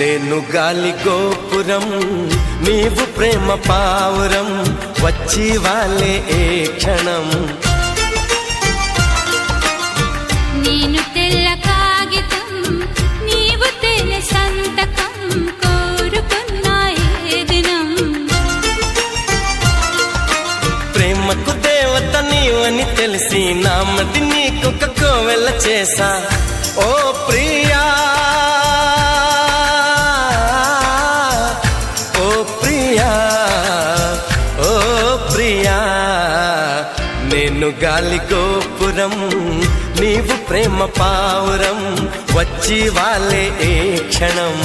నేను గాలి గోపురం నీవు ప్రేమ పావురం వచ్చి వాళ్ళే ఏ క్షణం? నేను తెల్ల కాగితం నీవు తెల్ల సంతకం కోరుకున్న ఏ దినం? ప్రేమకు దేవత నీవని తెలిసి నామది నీకొక కోవెల చేసా ఓ ప్రియా ఓ ప్రియా నేను గాలి గోపురం నీవు ప్రేమ పావురం వచ్చి వాళ్ళే ఏ క్షణం?